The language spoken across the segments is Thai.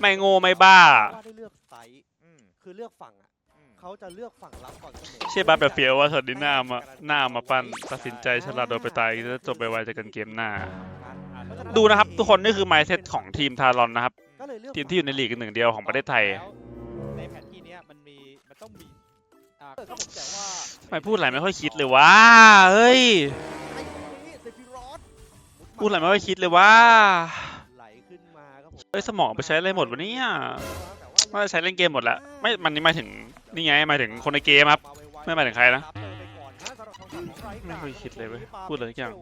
ไม่โง่ไม่บ้า ว่าได้เลือกไซส์อืมคือเลือกฝั่งอะอืมเขาจะเลือกฝั่งรับก่อนเสมอเชื่อบ้าแบบเฟียวว่าสวัสดีหน้ามาหน้ามาปั้นตัดสินใจฉลาดโดนไปตายจะจบไปไวจากกันเกมหน้า ดูนะครับ ทุกคนนี่คือ mindset ของทีมทารอนนะครับ ก็เลยเลือกทีมที่อยู่ในลีกหนึ่งเดียวของประเทศไทยแล้วในแผนที่เนี้ยมันมีมันต้องมีอ่าเออครับผมแต่ว่าทำไมพูดอะไรไม่ค่อยคิดเลยว่าเฮ้ย ไอ้ตรงนี้เซฟิรอสพูดอะไรไม่ค่อยคิดเลยว่า เฮ้ยสมองไปใช้อะไรหมดวะเนี่ยแต่ว่าว่าจะใช้เล่นเกมหมดแล้วไม่มันนี่หมายถึงนี่ไงหมายถึงคนในเกมครับ ไม่หมายถึงใครนะไม่ค่อยคิดเลยเว้ยพูดเลยทุกอย่าง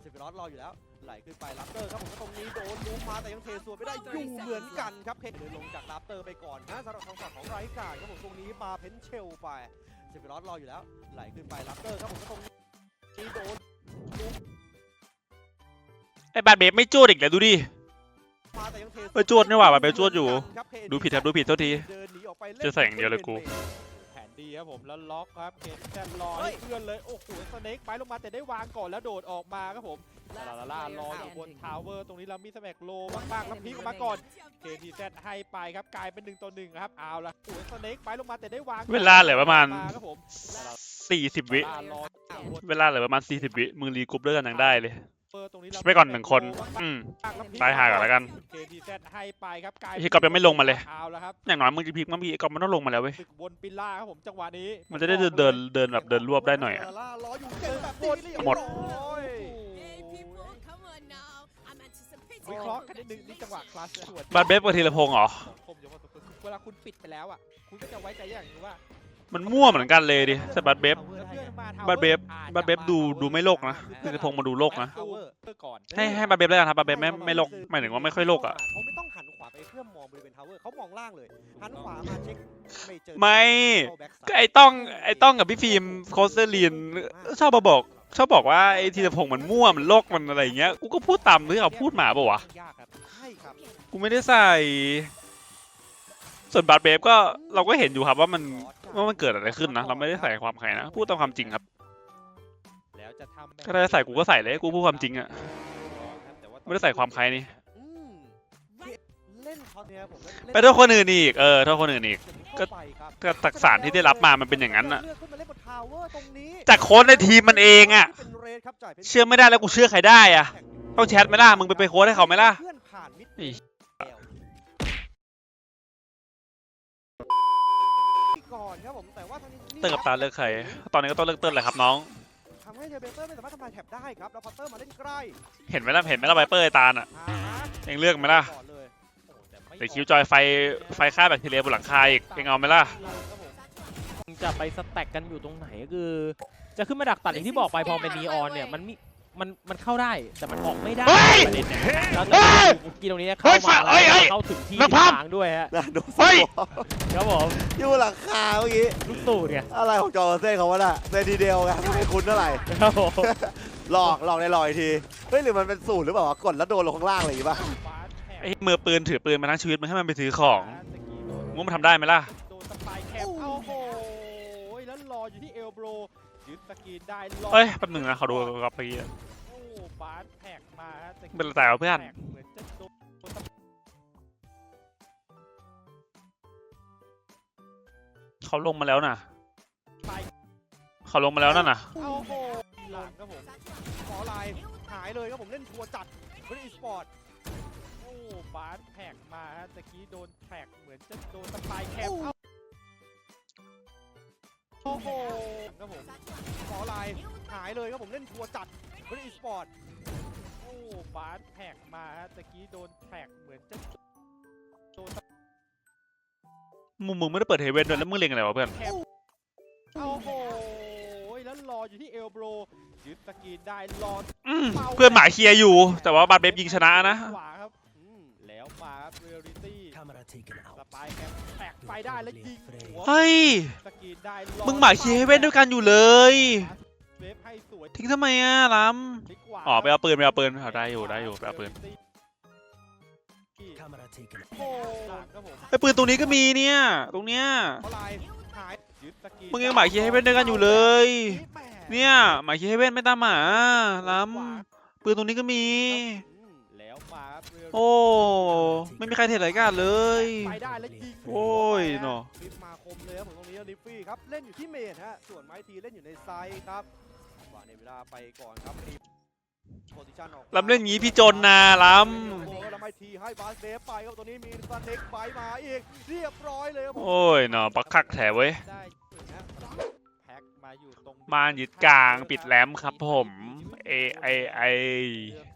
เซฟิรอสรออยู่แล้ว ไหลขึ้นไปลัปเตอร์ครับผมตรงนี้โดนลูกมาแต่ยังเทสวนไม่ได้อยู่เหมือนกันครับเพนเดินลงจากลัปเตอร์ไปก่อนนะสำหรับทางฝั่งของไรการครับผมตรงนี้มาเพนเชลไปเซฟิรอสรออยู่แล้ว ไหลขึ้นไปลัปเตอร์ครับผมตรงนี้โดนไอ้บาดเบฟไม่จูดอีกแล้วดูดิ มาแต่ยังเทสวนเออจวดนี่หว่าไปจวดอยู่ครับดูผิดครับดูผิดโทษทีเดินหนีออกไปล่นเจอใส่อย่างเดียวเลยกูแผนดีครับผมแล้วล็อกครับเคนแซนรอเฮ้ให้ยเพื่อนเลยโอ้โหสเน็กไปลงมาแต่ได้วางก่อนแล้วโดดออกมาครับผมลาลาลารออยู่บนทาวเวอร์ตรงนี้เรามีสแมกโลมากๆแล้วพลิกออกมาก่อนเคทีแซให้ไปครับกลายเป็นหนึ่งต่อหนึ่งครับเอาละโอ้ยสเน็กไปลงมาแต่ได้วางก่อนเวลาเหลือประมาณครับผม40วิลารอเวลาเหลือประมาณ40วิมึงรีกรุ๊ปด้วยกันยังได้เลย เปิดตรงนี้เราไปก่อนหนึ่งคน อืม ตายห่าก่อนแล้วกันเคทีแซให้ไปครับกลายไอ้ที่ก๊อฟยังไม่ลงมาเลย เอาละครับอย่างน้อยมึงจะพลิกมั้งพี่ไอ้ก๊อฟมันต้องลงมาแล้วเว้ย ตึกบนปิลล่าครับผมจังหวะนี้มันจะได้เดินเดินเดินแบบเดินรวบได้หน่อยอะ ล่ารออยู่เจอแบบนี้เรียบหมดร้อย Hey people, come on now. I'm anticipating. วิเคราะห์กันนิดนึงนี่จังหวะคลาสสวดบาดเบฟกับธีรพงษ์เหรอ ผมจะว่าตัวเวลาคุณปิดไปแล้วอะ คุณก็จะไว้ใจอย่างหนึงว่า มันมั่วเหมือนกันเลยดิแต่บาดเบฟเพื่อนมาบาดเบฟอาจจะบาดเบฟดูดูไม่โลกนะธีรพงษ์มาดูโลกนะตู้เพื่อก่อนให้ให้บาดเบฟแล้วกันครับบาดเบฟไม่ไม่โลกหมายถึงว่าไม่ค่อยโลกอะเขาไม่ต้องหันขวาไปเพื่อมองบริเวณทาวเวอร์เขามองล่างเลยหันขวามาเช็คไม่เจอไม่เข้า back ก็ side ไอ้ต้องไอ้ต้องกับพี่ฟิล์มโคสเตอร์ลีนชอบมาบอกชอบบอกว่าไอ้ธีรพงษ์มันมั่วมันโลกมันอะไรอย่างเงี้ยกูก็พูดตามที่เขาพูดมาเปล่าวะยากครับใช่ครับกูไม่ได้ใส่ ส่วนบาดเบฟก็เราก็เห็นอยู่ครับว่ามัน ว่ามันเกิดอะไรขึ้นนะ เราไม่ได้ใส่ความใครนะ พูดตามความจริงครับ แล้วจะทำแบบถ้าได้ใส่กูก็ใส่เลย กูพูดความจริงอะแต่ว่าไม่ได้ใส่ความใครนี่อืมเล่นเขาเนี่ยผมเล่นไปโทษคนอื่นอีก เออ โทษคนอื่นอีก ก็เข้าไปครับก็ตักสารที่ได้รับมา มันเป็นอย่างนั้นอะเลือกขึ้นมาเล่นบนทาวเวอร์ตรงนี้จากโค้ชในทีมมันเองอะ เป็นเรดครับจ่ายป็นเชื่อไม่ได้แล้วกูเชื่อใครได้อะ ต้องแชทไหมล่ะ มึงไปไปโค้ชให้เขาไหมล่ะ เพื่อนผ่านมิด เติ้ลกับตาเลือกใคร ตอนนี้ก็ต้องเลือกเติ้ลแหละครับน้อง ทำให้เทเบเตอร์ไม่สามารถทำลายแท็บได้ครับแล้วพอเตอร์มาเล่นใกล้เห็นไหมล่ะเห็นไหมล่ะไวเปอร์ไอ้ตาลอะอ่าฮะเองเลือกไหมล่ะ ก่อนเลยโอ้แต่ไม่เดี๋ยวคิวจอยไฟไฟฆ่าแบคทีเรียบนหลังคาอีกเองเอาไหมล่ะ ครับผมจะไปสแต็กกันอยู่ตรงไหนก็คือ จะขึ้นมาดักตัดอย่างที่บอกไปพอเป็นนีออนเนี่ยมันมี มันมันเข้าได้แต่มันออกไม่ได้เฮ้ยประเด็นเนี่ยแล้วเฮ้ยบุกกี้ตรงนี้เฮ้เข้ายมาแล้วเฮ้ยเฮ้ยเข้าถึงที่นักภาพทางด้วยฮะนะดูเฮ้ย ครับผมอยู่หลังคาเมื่อกี้ ลูกตูดไงอะไรของจอร์เซ่เขาวะน่ะเซนดีเดลไงไม่คุ้นเท่าไหร่ ครับผมหลอกหลอกในลอยที เฮ้ยหรือมันเป็นสูตรหรือเปล่าวะกดแล้วโดนลงข้างล่างอะไรอย่างงี้ป่ะฟาสแท็กไอ้มือปืนถือปืนมาทั้งชีวิตมันให้มันไปถือของมึงว่ามันทำได้ไหมล่ะ โดนสปายแคปเอาโอ้โหแล้วรออยู่ที่เอลโบร ยึดสกรีนได้รอเฮ้ยแป๊บหนึงนะเขาดูกับไปกี้ โอ้ฟาสแท็กมาฮะสกรีเป็นไรวะเพื่อน แท็กเหมือนจะโดนเขาลงมาแล้วน่ะเขาลงมาแล้วนั่นน่ะ เอาโหหลังครับผมขอลายหายเลยครับผมเล่นทัวร์จัดเล่นอีสปอร์ตโอ้ฟาสแท็กมาฮะตะกี้โดนแท็กเหมือนจะโดนสปายแคปเอาโอ้โหครับผมขอ ลายหายเลยครับผมเล่นทัวร์จัดเล่นอีสปอร์ตโอ้ฟาสแท็กมาฮะตะกี้โดนแท็กเหมือนจะโดนสมึงมึงไม่ได้เปิดเฮเว่นด้วยแล้วมึงเล็งอะไรวะเพื่อนแคปเอาโหแล้วรออยู่ที่เอลโบรยึดสกรีนได้รออืมเพื่อนหมาเคลียร์อยู่ แต่ว่าบาดเบฟยิงชนะนะขวาครับอืม แล้วมาครับเรียลิตี้ Camera taken ส out. ปายแคปแท็กไปได้แล้วยิงหัวเฮ้ย สกรีนได้รอมึงหมาเคลียร์เฮเว่นด้วยกันอยู่เลย เวฟให้สวยทิ้งทำไมอะล้ดีกว่าำอ๋อไปเอาปืนไปเอาปืนเอาได้อยู่ได้อยู่ไปเอาปืน Camera taken out. โอ้ครับผมไอ้ปืนตรงนี้ก็มีเนี่ย ตรงเนี้ยขอลายหายยึดสกรีนมึงยังหมาเคลียร์เฮเว่นด้วยกันอยู่เลยแหม่เนี่ย หมาเคลียร์เฮเว่นไม่ตามหมาล้ำปืนตรงนี้ก็มี โอ้ ไม่มีใครเทรายการเลย ไปได้แล้วยิงโอ้ยเนาะคลิปมาคมเลยครับผมตรงนี้ลิฟฟี่ครับเล่นอยู่ที่เมนฮะส่วนไม้ทีเล่นอยู่ในไซด์ครับวางในเวลาไปก่อนครับรีบโพซิชันออกลำเล่นงี้พี่จนนะล้โอ้โหแล้วไม้ทีให้บาสเดฟไปครับตัวนี้มีสเน็กไบมาอีกเรียบร้อยเลยครับำผมโอ้ยเนาะปักคักแถเว้ยได้แพ็คมาอยู่ตรงมานยึดกลางปิดแรมครับผมเอไอไอเลือกส่งท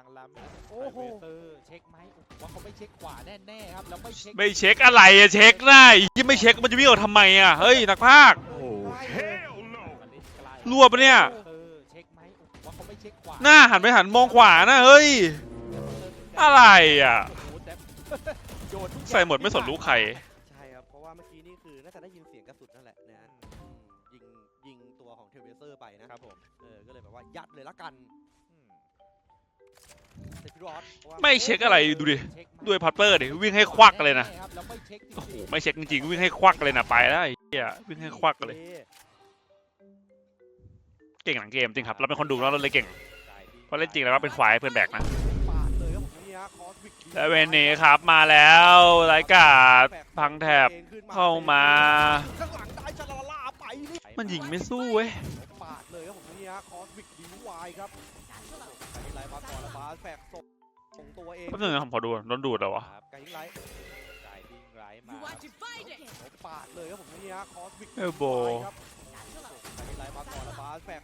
างล้ำโอ้โหเช็คไหมว่าเขาไม่เช็คขวาแน่ๆครับแล้วไม่เช็คไม่เช็คอะไรอะเช็คได้ยี่ไม่เช็คมันจะวิ่งออกทำไมอะเฮ้ยนักภาคโอ้โหรวบปะเนี่ยเออเช็คไหมว่าเขาไม่เช็คขวาหน้าหันไปหันมองขวานะเฮ้ยอะไรอะโอ้โหแต่โยนทุกอย่างใส่หมดไม่สนรู้ใครใช่ครับเพราะว่าเมื่อกี้นี่คือน่าจะได้ยินเสียงกระสุนนั่นแหละนะฮะอืมยิงยิงตัวของเทเลเซอร์ไปนะครับผมเออก็เลยแบบว่ายัดเลยละกัน ไม่เช็คอะไรดูดิเช็คไหมด้วยพัตเตอร์ดิวิ่งให้ควักเลยนะแๆครับแล้วไม่เช็คจริงๆโอ้โหไม่เช็คจริงๆวิ่งให้ควักเลยนะไปแล้วไอ้เหี้ยวิ่งให้ควักเลย เก่งหลังเกมจริงครับเราเป็นคนดูแล้วเราเลยเก่งเพราะเล่นจริงแล้วว่าเป็นควายให้เพื่อนแบกนะปาดเลยครับผมนี่ฮะ Cosmic และเวนเน่ครับมาแล้วไรกาดพังแถบเข้ามาข้างหลังได้จะละล่าไปนี่มันยิงไม่สู้เว้ย มนี่ฮะ Cosmic ดีวายครับไกด์ไลท์มาก่อนแล้วบาสแฝกส่งส่งตัวเองแป๊บนึงนะผมขอดูโดนดูดเหรอวะครับไกด์ไลท์ไก่ดิ้งไร้มา You are divided. ปาดเลยครับผมนี่ฮะ Cosmic เอลโบครับไกด์ไลท์มาก่อนแล้วบาสแฝก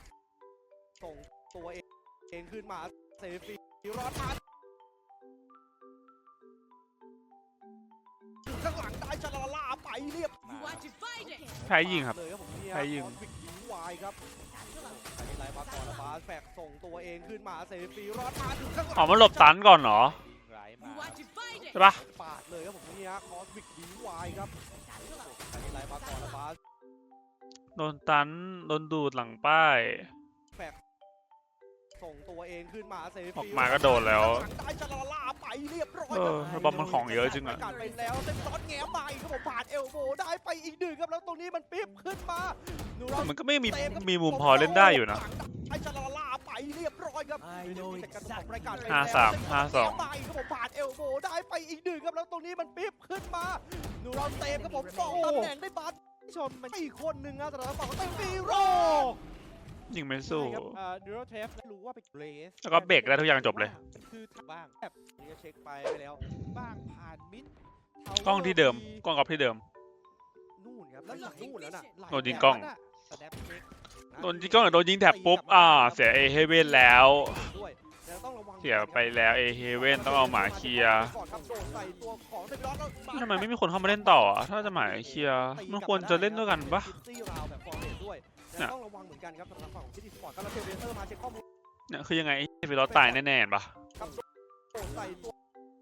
ส่งตัวเองเองขึ้นมาเซฟีรอดมาข้างหลังได้จะละล่าไปเรียบ You are divided. แพ้ยิงครับ เลยครับผมเนี่ยใครยิง คอสวิกยิงวายครับ ไกด์ไลน์มาก่อนแล้วบาสแฝกส่งตัวเองขึ้นมาเซฟีรอดมาถึงข้างหลังอ๋อมันหลบตันก่อนเหรอดิ้งไร้มา You are divided. ใช่ปะปาดเลยครับผมเนี่ยคอสวิกยิงวายครับไกด์ไลน์มาก่อนแล้วบาสโดนตันโดนดูดหลังป้าย ส่งตัวเองขึ้นมาเซฟีออกมาก็โดนแล้วข้างหงได้จะละล่าไปเรียบร้อยเออแล้วบอมมันของเยอะจริงอะการไปแล้วเต็มซ้อนแง้มมาอีกครับผมผ่านเอลโบได้ไปอีกหนึ่งครับแล้วตรงนี้มันปิ๊บขึ้นมานูรัมันก็ไม่มีมีมุมพอเล่นได้อยู่นะไอจะละล่าไปเรียบร้อยครับรายการไปห้าสามห้าสองไปครับผมผ่านเอลโบได้ไปอีกหนึ่งครับแล้วตรงนี้มันปิ๊บขึ้นมานูรัลเตมครับผมสองตำแหน่งได้บัตรผู้ชมมันอีกคนหนึ่งนะแต่ละฝั่งเต็มฟีโร ยิงไม่สู้ ใช่ครับเอ่อดูโรเทฟรู้ว่าไปเรสแล้วก็เบรกได้ทุกอย่างจบเลย คือทางบ้างนี่ก็เช็คไปไปแล้ว บ้างผ่านมิดกล้องที่เดิม กล้องกอล์ฟที่เดิม นู่นครับแล้วหลังนู่นแล้วน่ะโดนยิงกล้องสแนปเช็คโดนยิงกล้องหรือโดนยิงแถบปุ๊บ อ่า เสียเอเฮเวนแล้ว ด้วยแต่ต้องระวังเสียไปแล้วเอเฮเวนต้องเอาหมาเคลียร์ก่อนครับโดนใส่ตัวของเซฟิรอสแล้ว ทำไมไม่มีคนเข้ามาเล่นต่ออะถ้าจะหมายเคลียร์มันควรจะเล่นด้วยกันปะซิตี้ราวแบบฟอร์เรสด้วยแต่เนี่ยต้องระวังเหมือนกันครับสำหรับฝั่งของซิตี้สปอร์ตครับแล้วเทเลเตอร์มาเช็คข้อมูลเนี่ยคือยังไงไอ้เฟรอสตายแน่ๆเห็นปะครับโดนใส่ตัว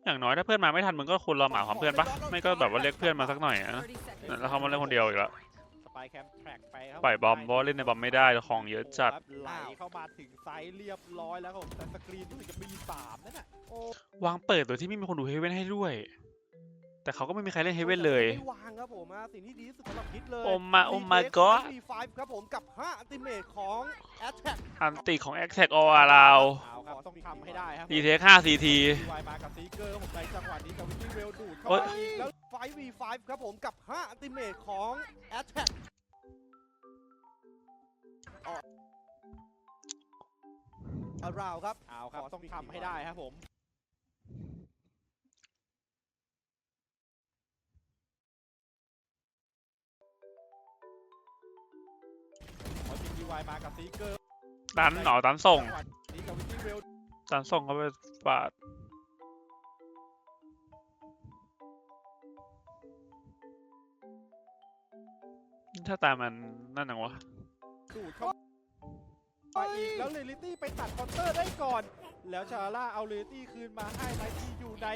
อย่างน้อยถ้าเพื่อนมาไม่ทันมึงก็ควรรอหมาความเพื่อนปะไม่ก็แบบว่าเรียกเพื่อนมาสักหน่อยอะนะเนี่ยแล้วเขามาเล่นคนเดียวอีกแล้วสไปแคมแทร็กไปครับปล่อยบอมเพราะว่าเล่นในบอมไม่ได้ของเยอะจัดไหลเข้ามาถึงไซส์เรียบร้อยแล้วครับผมแต่สกรีนรู้สึกจะมีสามนั่นน่ะโอ้วางเปิดโดยที่ไม่มีคนดูเฮเว่นให้ด้วย แต่เขาก็ไม่มีใครเล่นเฮเว่นเลย ไม่วางครับผมฮะสิ่งที่ดีที่สุดสำหรับคิดเลย โอมาโอมาก็ V5 ครับผมกับ5อัลติเมทของ Attack อันติของ a อ t แทกออาราวเอาครับต้องทำให้ได้ครับดีเทคห้าซีทีวายมากับซีเกอร์ครับผมในจังหวะนี้จะวินเวลดูดเข้าโอ๊ยมาอีกแล้ว5 V5 ครับผมกับ5อัลติเมทของ Attack อาราวครับเอาครับต้องทำให้ได้ครับผม มากับซีเกอร์ดันหนอดันส่งจัหวะนี้จะวินเวลดันส่งเขาไปปาดถ้าตามมันนั่นนังวะดูดเข้า มาอีกแล้วเรลิตี้ไปตัดคอนเตอร์ได้ก่อน แล้วชาร่าเอาเรลิตี้คืนมาให้ไมที่อยู่ใน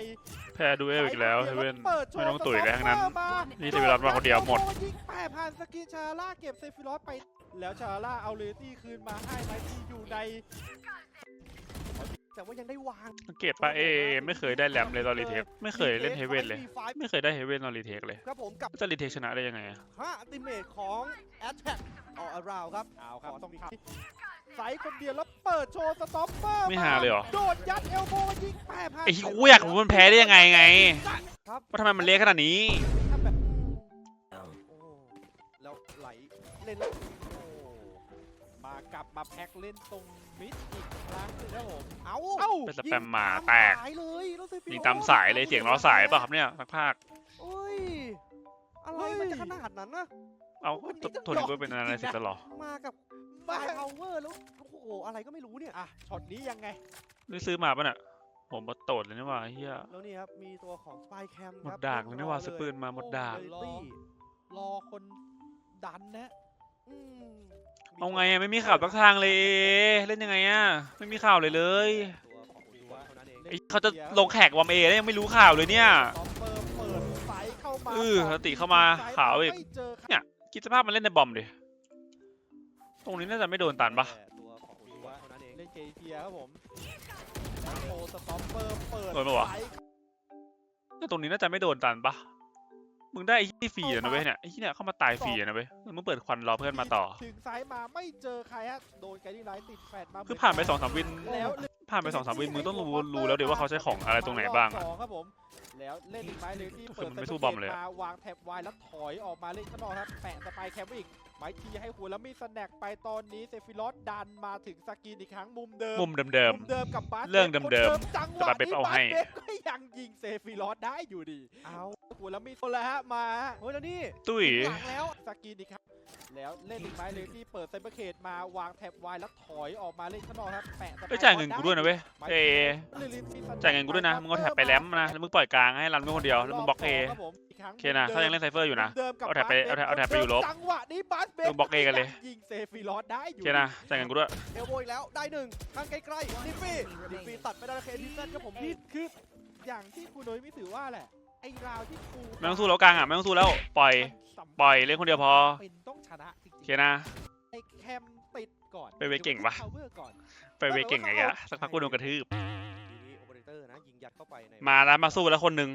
แพ้ดูเอลอีกแล้วเฮเว่นปิดโชว์ไม่ต้องตุ๋ยแล้วทั้งนั้นสต็อปเปอร์มานี่เซฟิรอสมาคนเดียวหมดยิงแปะผ่านสกินชาร่าเก็บเซฟิรอสไป แล้วชาร่าเอาเรลิตี้คืนมาให้ไมที่อยู่ในแต่ว่ายังได้วางสังเกตปะเอไม่เคยได้แรมเลยตอนรีเทคไม่เคยเล่นเฮเว่นเลย V5 ไม่เคยได้เฮเว่นตอนรีเทคเลยครับผมกับจะรีเทคชนะได้ยังไงอะ5อัลติเมทของ Attack ออาราวครับเอาครับต้องทำ ใส่คนเดียวแล้วเปิดโชว์สต็อปเปอร์ไม่หาเลยเหรอ โดดยัดเอลโบว์ยิงแปบไอ้ที่กูอยากรู้มันแพ้ได้ยังไงไงครับว่าทำไมมันเละขนาดนี้ ทำแบบโอ้แล้วไหลเล่นแล้วโอ้มากลับมาแพ็คเล่นตรงมิดอีกครั้งหนึงครับผมเอาเอ้าเป็นสแปมหมาแตกสายเลยแล้วเซฟิโร่ยิงตามสายเลยเสียงล้อสายเปล่ะครับเนี่ยสักภาค โอ้ยอะไรมันจะขนาดนั้นนะ เอาโทนี่ก็เป็นอะไรเสร็จแล้วเหรอ มากับ ไฟพาวเวอร์แล้วโอ้โหอะไรก็ไม่รู้เนี่ยอะช็อตนี้ยังไงนี่ซื้อมาป่ะเนี่ยผมมาโตดเลยนี่หว่าเฮียแล้วนี่ครับมีตัวของสปายแคมหมดดากเลยนี่หว่าซื้อปืนมาหมดดาก รอ รอคนดันนะเอาไงอะไม่มีข่าวสักทางเลยเอเล่นยังไงอะไม่มีข่าวเลยเลยตัวของดูวะเท่านั้นเองไอ้เขาจะลงแขกวอมเอแล้วยังไม่รู้ข่าวเลยเนี่ยตอมเปอร์เปิดไฟเข้ามาเออแล้วติเข้ามาขาวอีก ไม่เจอใคร คิดสภาพมันเล่นในบอมดิต รงนี้น่าจะไม่โดนตันปะตัวของดูวะเท่านั้นเองเล่นเกเทียครับผมแล้วโชว์สต็อปเปอร์เปิดโดนปะวะไฟแต่ตรงนี้น่าจะไม่โดนตันปะมึงได้ไอ้ที่ฟรีอะนะเว้ยเนี่ยไอ้ที่เนี่ยเข้ามาตายฟรีอะนะเว้ยแล้วมึงเปิดควันรอเพื่อนมาต่อ ถึงซ้ายมาไม่เจอใครฮะโดนไกดิ้งไลท์ติดแฟดมาคือผ่านไปสองสามวินแล้วผ่านไปสองสามวินมึงต้องรู้รู้แล้วเดี๋ยวว่าเขาใช้ของอะไรตรงไหนบ้างอะสองครับผมแล้วเล่นอีกไม้เลยที่คือเปิดมันไม่สู้บอมเลยอะมาวางแท็บไวแล้วถอยออกมาเล่นข้างนอกครับแปะสไปร์แคมป์ไว้อีก ไม้ทีให้หัวแล้วมีสแน็คไปตอนนี้เซฟิลอสดันมาถึงสกรีนอีกครั้งมุมเดิมมุมเดิมมุมเดิมกับบาสเรื่องคนเดิมจังหแต่วะบาสเบฟนี้เอาบาให้สเบฟก็ยังยิงเซฟิลอสได้อยู่ดีเอาหัวแล้วมีคนละฮะมาฮะเฮ้ยแล้วนี่ๆตุ้ยหลังแล้วสกรีนอีกครับแล้วเล่นอีกไม้เลยที่เปิดไซเบอร์เคดมาวางแท็บไวแล้วถอยออกมาเล่นข้างนอกครับแปะสไปร์เอ้ยจ่ายเงินกูด้วยนะเว้ยเอจ่ายเงินกูด้วยนะมึงก็แท็บไปแรมนะแล้วมึงปล่อยกลางให้รันมึงคนเดียวแล้วมึงบล็อกเอ ครับผมอีกครั้งโอเคนะเขายังเล่นไซเฟอร์อยู่นะเดิมกับเอาแท็บไปบสเอาแท็บเอาแท็บไปอยู่ลบจังหวะนี้บาสเบฟมึงบล็อกเอกันเลยยิงเซฟิลอสได้อโอยู่เคนะจ่ายเงินกูด้วยเอลโบอีกแล้วได้หนึ่งข้างไกลๆดิฟฟี่ดิฟฟี่ตัดไปได้แล้วเคทีเซนครับผมนี่พี่คืออย่างที่คุณโดยไม่ถือว่าแหละไอ้ราวที่กูไม่ต้องสู้แล้วกลางอะไม่ต้องสู้แล้วปล่อยมันสำคัญปล่อยเล่นคนเดียวพอเป็นต้องชนะจริงโอเคนะๆไอ้แคมติดก่อนไปเวเก่งปะดี๋ยว cover ก่อนไปเวเก่งไงอะสักพักกูโดนกระทืบทีนี้โอเปอเรเตอร์นะยิงยัดเข้าไปในมาแล้วมาสู้แล้วคนหนึ่ง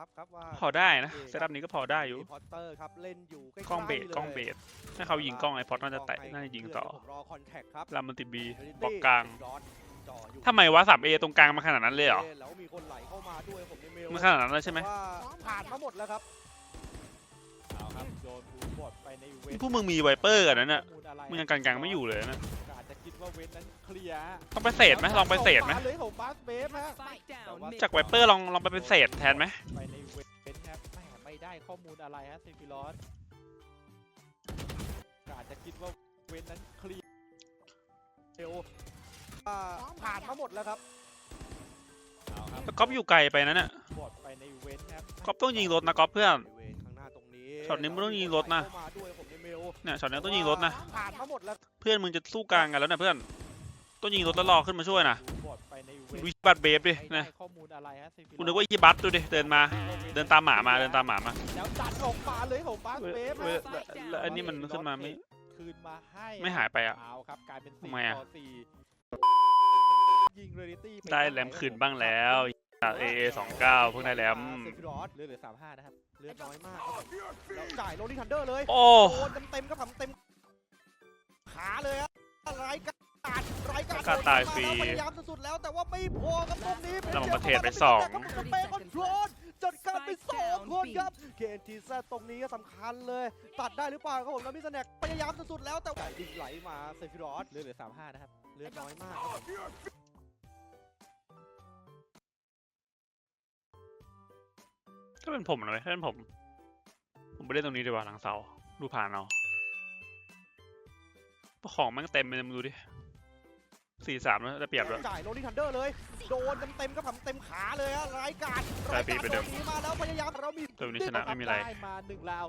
มือนจะมาบังคับครับว่าพอได้นะเซตอัพนี้ก็พอได้อยู่พอตเตอร์ครับเล่นอยู่ใกล้ๆกล้องเบสลยกล้องเบสถ้าเขายิงกล้องไอพอดน่าจะแตะน่าจะยิงต่อผมรอคอนแทคครับลามันติดบีบล็อกกลางร้อนจ่ออยู่ทำไมวะสามเอตรงกลางมาขนาดนั้นเลยเหรอแล้วมีคนไหลเข้ามาด้วยผมในเมลมันขนาดนั้นเลยใช่ไหมว่าผ่านมาหมดแล้วครับเอาครับโดนบูบอดไปในเวทพวกมึงมีไวเปอร์กันนั้นน่ะข้อมูลอะไรมึงยังกลางๆไม่อยู่เลยนะอาจจะคิด ว่าเวทนั้นเคลียร์ฮะต้องไปเศษไหมลองไปเศษไหมาเลยของบาสเบฟฮะ Spike down What? mid. จากไวเปอร์ลองลองไปเป็นเศษแทนไหมไปในเวทครับแหมไม่ได้ข้อมูลอะไรฮะเซฟิลอสอาจจะคิดว่าเวทนั้นเคลียร์เมลว่าผ่านมาหมดแล้วครับเอาครับแต่ก๊อฟอยู่ไกลไปนะเนี่ยบอดไปในเวทครับ ก๊อฟต้องยิงรถนะก๊อฟเพื่อน บริเวณข้างหน้าตรงนี้ช็อตนี้มึงต้องยิงรถนะ เข้า เมลเนี่ยช็อตนี้ต้องยิงรถนะ ผ่านมาหมดแล้วเพื่อนมึงจะสู้กลางกันแล้วนะเพื่อน ต้องยิงรถแล้วรอขึ้นมาช่วยนะบอดไปในเวทดูบัตรเบฟดิไม่นะได้ข้อมูลอะไรฮะเซฟิลอสกูนึกว่ายี่บัตดูดิเดินมา เดินตามหมามาเดินตามหมามาแล้วดันออกมาเลยของบาสเว้ยเบฟเว้ยฮะแล้วแล้วอันนี้มันขึ้นมาไม่คืนมาให้ไม่หายไปอะ เอาครับกลายเป็นสี่ทำไมอะ ต่อสี่ยิงเรลิตี้ได้แรมคืนบ้างแล้วจาก เอสองเก้าเพิ่งได้แรมเซฟิรอสเหลือเหลือสามห้านะครับเลือดน้อยมากครับแล้วจ่ายโรลลิงทันเดอร์เลยโอ้โดนเต็มๆก็ทำเต็มขาเลยครับไร้การไร้การการตายฟรีพยายามสุดๆแล้วแต่ว่าไม่พอครับตรงนี้แล้วมันมาเทรดไปสองสเปนคอนโทรลจัดการไปสองคนครับเคนทีซตรงนี้ก็สำคัญเลย ตัดได้หรือเปล่าครับผมแล้วมิสแน็กพยายามสุดๆแล้วแต่ว่ายิงไหลมาเซฟิรอสเหลือเหลือสามห้านะครับเลือดน้อยมาก ถ้าเป็นผมนะเว้ยถ้าเป็นผม ผมไปเล่นตรงนี้ดีกว่าหลังเสาดูผ่านเอา ของมันเต็มเลยมึงดูดิ สี่สามแล้วได้เปรียบด้วยจ่ายโรลลิงทันเดอร์เลย โดนเต็มๆก็ทำเต็มขาเลยฮะรายการได้รายปีการไปเดิมโดนหนีมาแล้วพยายามเรามีตัวนี้ชนะไม่มีอะไรได้มาหนึ่งราว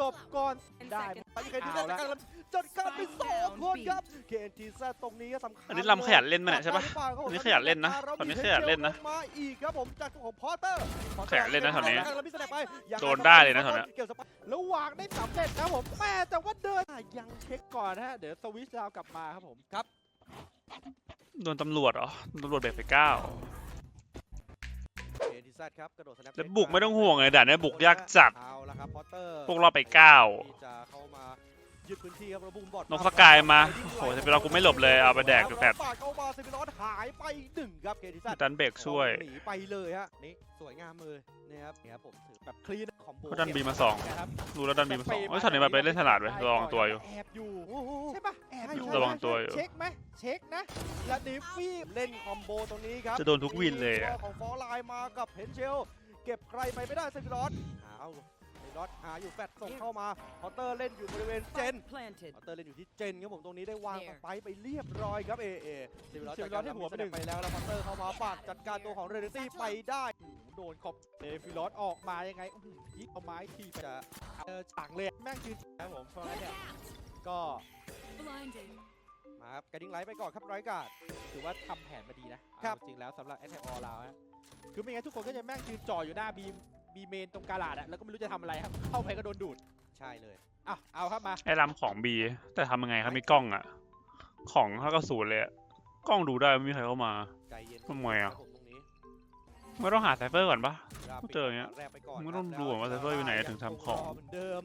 จบก่อนได้ไปที่ใครที่ได้จัดการจัดการไปสองคนครับเคนทีซตรงนี้ก็สำคัญอันนี้ลำขยันเล่นมั้ยเนี่ยใช่ปะ อันนี้ขยันเล่นนะตอนนี้ขยันเล่นนะมาอีกครับผมจากของพอตเตอร์ขยันเล่นนะแถวนี้แล้วมีแสดงไปยังโดนได้เลยนะแถวเนี้ยเกี่ยวสปาแล้ววางได้สำเร็จนะผมแม่แต่ว่าเดินยังเช็คก่อนนะฮะเดี๋ยวสวิชดาวกลับมาครับผม โดนตำรวจเหรอโดนตำรวจเบรกไปเก้าเคนทีซครับกระโดดสแนปแล้วบุกไม่ต้องห่วงเลยด่านเนี้ยบุกยากจัด เอาละครับพอตเตอร์พวกเราไปเก้าที่จะเข้ามา ยึดพื้นที่ครับระบุมบอดนกสกายมาโอ้โหเซฟิรอสกูไม่หลบเลยเอาไปแดกแฟดปาดเข้ามาเซฟิรอสหายไปหนึ่งครับเคทีซัดันเบรกช่วยหนีไปเลยฮะนี่สวยงามเลยนะครับนี่ครับผมถือแบบคลีนคอมโบเขาดันบีมาสองนะครับรู้แล้วดันบีมาสองเฮ้ยช็อตนี้มาไปเล่นฉลาดเว้ยระวังตัวอยู่แอบอยู่โอ้โหใช่ปะแอบอยู่ระวังตัวอยู่เช็คไหมเช็คนะและดิฟฟี่เล่นคอมโบตรงนี้ครับจะโดนทุกวินเลยอะตัวของฟอร์ไลน์มากับเพนเชลเก็บใครไปไม่ได้เซฟิรอสเอา เซฟิรอสหาอยู่แฟดส่งเข้ามาพอตเตอร์เล่นอยู่บริเวณเจน planted. พอตเตอร์เล่นอยู่ที่เจนครับผมตรงนี้ได้วางสไปร์ไปเรียบร้อยครับเอเอเซฟิรอสเซจัดฟิรกาอรสที่หัวไปหนึ่งไปแล้วแล้วพอตเตอร์เข้ามาปาดจัดการตัวของเรนตี้ไปได้โดนขอบเซฟิลอสออกมายังไงอื้อหือยิงเอาไม้ทีไปจะเออฉางเลยแม่งคือนะครับผมเพราะฉะนั้นเนี่ยก็ Blinding. มาครับกระดิ่งไลท์ไปก่อนครับไรการ์ดถือว่าทำแผนมาดีนะครับเอาจริงแล้วสำหรับแอตแทกออลเราฮะคือไม่งั้นทุกคนก็จะแม่งยืนจ่ออยู่หน้าบีม บีเมนตรงกาลาดอะแล้วก็ไม่รู้จะทำอะไรครับ เข้าไปก็โดนดูดใช่เลยอะเอาครับมา ไอ้ลำของบีแต่ทำยังไงครับมีกล้องอะของเท่ากับศูนย์เลยอะกล้องดูได้ไม่มีใครเข้ามา ใจเย็นทำไมอะ ครับผมตรงนี้ไม่ต้องหาไซเฟอร์ก่อนปะราบเจออย่างเงี้ยแรกไปก่อนมึงต้องครับดูก่อนว่าแล้วไซเฟอร์อยู่ไหนถึงทำของรเหมือนเดิม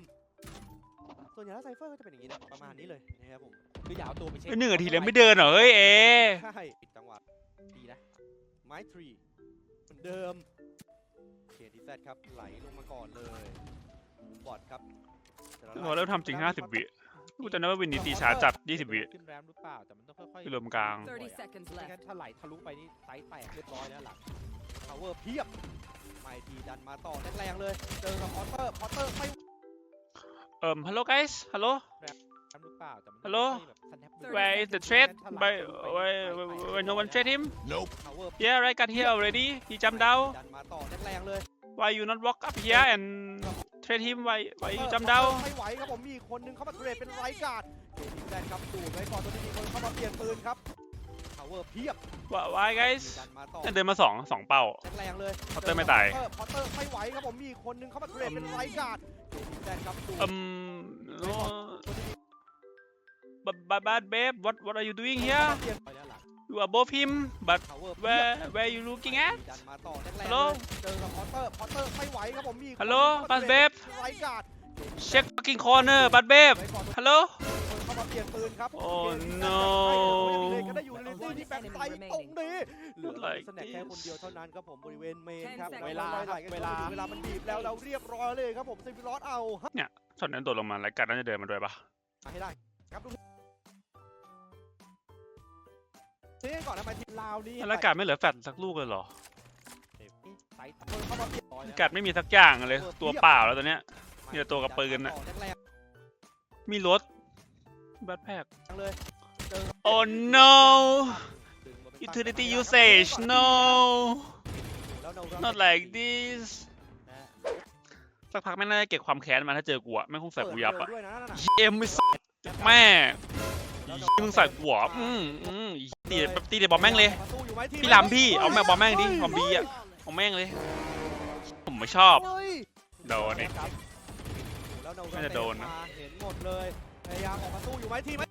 ส่วนใหญ่แล้วไซเฟอร์ก็จะเป็นอย่างนี้นะประมาณนี้เลยนะครับผมคืออย่าเอาตัวไปเช็คไอ้หนึ่งนาทีแล้วไม่เดินเหรอเฮ้ยเอ ใช่ปิดจังหวะดีนะไม้ทรีเหมือนเดิม เคดีแซครับไหลลงมาก่อนเลยบอดครับพอเริ่มทำจริง 50 วิกูจะนึกว่าวินนี้ตีช้าจัด 20 วิขึ้นแรมหรือเปล่าแต่มันต้องค่อยที่รวมกลาง30 seconds ไม่ left. งั้นถ้าไหลทะลุไปนี่ไซส์แตกเรียบร้อยแล้วหลังพาวเวอร์เพียบไมทีดันมาต่อแรงๆเลย เจอกับพอตเตอร์พอตเตอร์ไม่เอิ่ม hello guys hello แรมหรือเปล่าแต่มัน Hello? ค่อยๆแบบ snap มือ where is the trade by where where no one trade him พาวเวอร์ yeah right got here already he jumped down ดันมาต่อแรงๆเลย why you not walk up here and trade him why why you jump down ไม่ไหวครับผมมีอีกคนนึงเข้ามาเทรดเป็นไรการ์ดเกมแซนครับดูดไว้ก่อนตัวนี้มีคนเข้ามาเปลี่ยนปืนครับพาวเวอร์เพียบ Why- why guys ดันมาต่อเดินมาสองสองเป้า แรงๆเลย พอตเตอร์ไม่ตาย พอตเตอร์ไม่ไหวครับผมมีอีกคนนึงเข้ามาเทรดเป็นไรการ์ดเกมแซนครับดูด um no but but but babe what what are you doing here เปลี่ยนไปแล้ว หลัง you above him but Power เพียบ where where you looking at ดันมาต่อแรงๆ Hello? เลยเจอกับพอตเตอร์พอตเตอร์ไม่ไหวครับผมมีอีกคน Hello? นึงเข้ามา Fast เทรด babe? เป็นไรการ์ด check fucking corner but babe ไว้ก่อน hello คนเข้ามาเปลี่ยนปืนครับ Oh เกมที่ no ได้ก็ได้อยู่ในที่ที่แบ็คไซด์ตรงนี้เหลือ Like สแน็คแค่คนเดียวเท่านั้นครับผมบริเวณเมนครับ10เวลา seconds ไหลกันเวลาเวลามันบีบแล้วเราเรียบร้อยเลยครับผมเซฟิลอสเอาฮะช็อตนั้นโดดลงมารายการน่าจะเดินมาด้วยปะมาให้ได้ครับดู ซื้อก่อนนะมาทีลาวนี้รายการไม่เหลือแฟดสักลูกเลยเหรอไซส์คนเข้ามาเปลี่ยนรายการไม่มีสักอย่างเลย ตัวเปล่าแล้วตอนเนี้ย มีแต่ตัวกับปืนน่ะ แรงมีรถบัตแพกๆเลยเจอ oh no ดึงมาเป็น utility usage no แล้วเรา not like this สักพักไม่งน่าจะเก็บความแค้นมาถ้าเจอกูอะไม่งคงใส่กูยับอะเปิดเร็วด้วยนะนั่นน่ะเอ็มไม่สแม่ มึงใส่กูเหรออืมอืมตีแบบตีเดี๋ยวบอมแม่งเลยประตูอยู่ไหมทีพี่ลำพี่เอาแม่งบอมแม่งดิบอมบีอะ Flawless. เอาแม่งเลย ผมไม่ชอบเฮ้ยโดนนี่ครับแล้วเราน่าจะโดนนะมาเห็นหมดเลยพยายามออกมาสู้อยู่ไหมทีมฮ้ย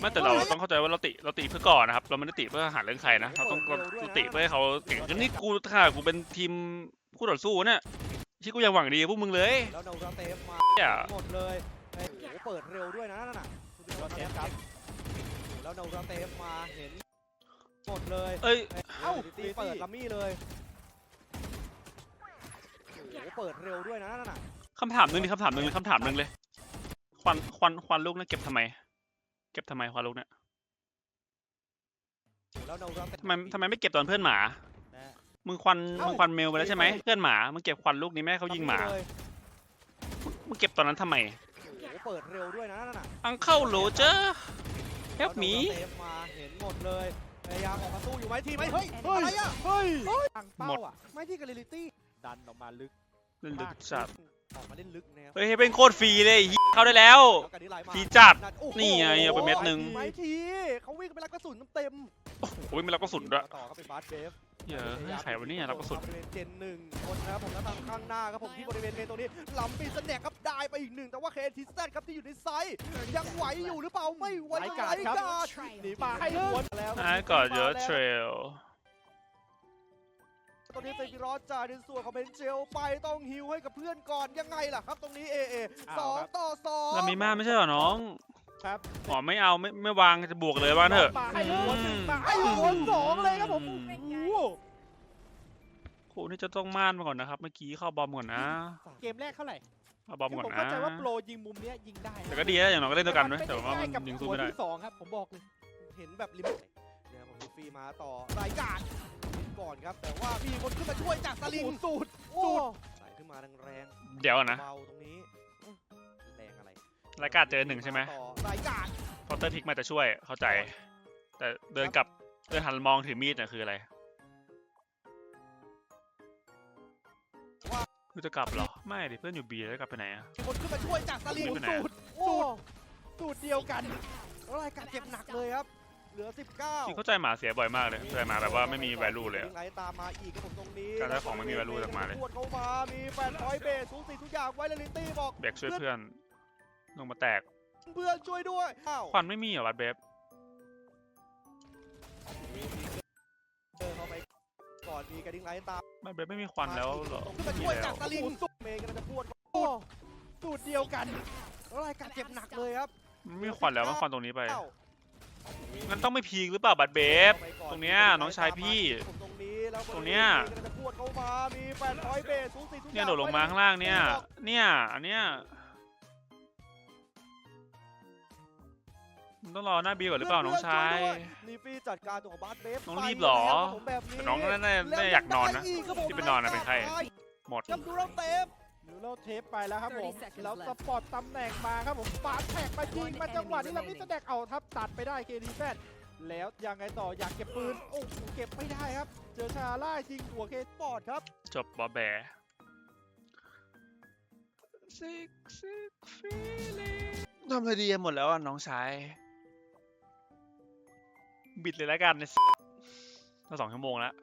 ไม่แต่เราต้องเข้าใจว่าเราติเราติเพื่อก่อนนะครับ เราไม่ได้ติเพื่อหาเรื่องใครนะเราต้องเราเราติเพื่อให้เขาเก่งขึ้นนี่กูถ้ากูเป็นทีมคู่ต่อสู้เนี่ยที่กูยังหวังดีกับพวกมึงเลยแล้วเราเราเตฟมาเนี่ยหมดเลยเฮ้ยโอ้โหเปิดเร็วด้วยนะนั่นน่ะ เราเตฟครับแล้วเราเราเตฟมาเห็นหมดเลยเอ้ย เอ้าตีเปิดลัมมี่เลยโอ้โหเปิดเร็วด้วยนะนั่นน่ะคำถามหนึงดิคำถามหนึงเลยคำถามหนึงเลย ควันควันควันลูกเนี่ยเก็บทำไม เก็บทำไมควันลูกเนี่ยแล้วเราเราเตฟทำไมทำไมไม่เก็บตอนเพื่อนหมา นะ มึงควันเอ้ามึ มึงควันเมลไปแล้วใช่ไหมเพื่อนหมา มึงเก็บควันลูกนี้แม่ให้เขายิงหมา เลยมึงเก็บตอนนั้นทำไมโอ้โห เปิดเร็วด้วยนะนั่นน่ะอังเข้าโรเจอร์ help me เซฟมาเห็นหมดเลยพยายามออกมาสู้อยู่ไหมทีมไหมเฮ้ยอะไรอะเฮ้ยตั้งเป้าอะไม่ที่กับเรลิตี้ดันออกมาลึกเล่นดึกจัดออกมาเล่นลึกนะครับเฮ้ยเป็นโคตรฟรีเลยไอ้เหี้ยเข้าได้แล้วแล้วกันนี้ไหลมาฟรีจัดโอ้โหนี่ไงเอาไปเม็ดหนึ่งไหมทีเขาวิ่งไปรับกระสุนเต็มโอ้โหมีรับกระสุนด้วยต่อครับเป็นบาสเบฟเหี้ยอะใครวะเนี่ยรับกระสุนบริเวณเจนหนึ่งคนนะครับผมแล้วทางข้างหน้าครับผมที่บริเวณเมนตรงนี้ลำปีสแน็คครับ ได้ไปอีกหนึ่งแต่ว่าเคทิสแซดครับที่อยู่ในไซส์ยังไหวอยู่หรือเปล่าไม่ไหวไร้กาดครับไร้กาดหนีมาให้วนแล้วไอ้ก่อนเยอะเทรลตอนนี้เซฟิรอสจ่ายในส่วนของเบนเจลไปต้องฮิวให้กับเพื่อนก่อนยังไงล่ะครับ ตรงนี้เอเอสองต่อสองเรามีมาไม่ใช่เหรอน้องครับอ๋อไม่เอาไม่ไม่วางจะบวกเลยว่าเถอะมาให้หัวหนึ่งมาให้หัวสองเลยครับผมโอ้โหโหนี่จะต้องม่านมาก่อนนะครับ เมื่อกี้เข้าบอมก่อนนะ เกมแรกเท่าไหร่ เข้าบอมคือก่อนผมนะเข้าใจว่าโปรยิงมุมเนี้ยยิงได้นะแต่ก็ดีนะอย่างน้อยก็เล่นด้วยกันนะแต่ว่ามันไได้กับยิงสู้หัวไม่ได้ ที่สองครับผมบอกเลย เห็นแบบลิมิตเนี่ยผมลูฟี่มาต่อรายการก่อนครับ แต่ว่ามีคนขึ้นมาช่วยจากสลิงโอ้โหสูตรโอ้ใส่ขึ้นมาแรงเดี๋ยวก่อนนะ ๆเบาตรงนี้อื้อแรงอะไรรายการเจอหนึ่งใช่ไหม ต่อรายการ พอเตอร์ทิกมาจะช่วยเข้าใจ แต่เดินกลับเดินหันมองถือมีดน่ะคืออะไร คือจะกลับเหรอ ไม่ดิเพื่อนอยู่บีแล้วกลับไปไหนอะ มีคนขึ้นมาช่วยจากสลิงไม่เป็นไรสูตรโอ้สูตรเดียวกันแล้วรายการเจ็บหนักเลยครับ เหลือ 19ที่เข้าใจหมาเสียบ่อยมากเลยใจหมาแบบว่าไม่มี value เลยอะงไงตามมาอีกครับผมตรงนี้การได้ของไม่มี value จากหมาเลย พวดเข้ามา มีแฟนพอยต์เบสสูสีทุกอย่างไว้เลยลินตี้บอกแบกช่วยเพื่อน ลงมาแตกเพื่อนช่วยด้วยอ้าว ควันไม่มีเหรอวัดเบฟ อนมีกระดิ่งไลท์ตามวัดเบฟไม่มีควันแล้วเหรอขึ้นมาไม่มีช่วยแล้จากวสลิงเมย์กำลังจะพวดโอ้สูตรเดียวกันแล้วรายการเจ็บหนักเลยครับไม่มีควันแล้วมันควันตรงนี้ไปเอ้างั้นต้องไม่พีคหรือเปล่าบัตรเบฟข้าไปก่อตรงเนี้ยน้องชายพี่ผมตรงนี้แล้วตรงเนี้ยกำลังจะพวดเข้ามามีแฟนพอยต์เบสสูสีทุกอย่างเนี่ยโดดลงมาข้างล่างเนี่ยเนี่ยอันเนี้ย มันต้องรอหน้าบีก่อนหรือเปล่าน้องชาย ลีฟี่จัดการตัวของบาสเบฟน้องรีบเหรอ ไปแล้วคบผมแบบนี้แต่น้องน่าน่าน่าอยากนอนนะแล้วยังได้กครับผมที่ไปนอนน่ะเป็นใคร หมดครับดูเราเต็มยูโรเทปไปแล้วครับผม 30 seconds แล้ว left สปอร์ตตำแหน่งมาครับผมปาดแท็กมายิงมาจังหวะนี้เราไม่แสดงเอาทับตัดไปได้เคดีแซดแล้วยังไงต่ออยากเก็บปืน โอ้โหเก็บไม่ได้ครับ เจอชาล่ายิงหัวเคสปอร์ตครับ จบบอแบซิกซิกฟีลิ่งทำอะไรดีหมดแล้วอะน้องชาย บิดเลยแล้วกันในเราสองชั่วโมงแล้ว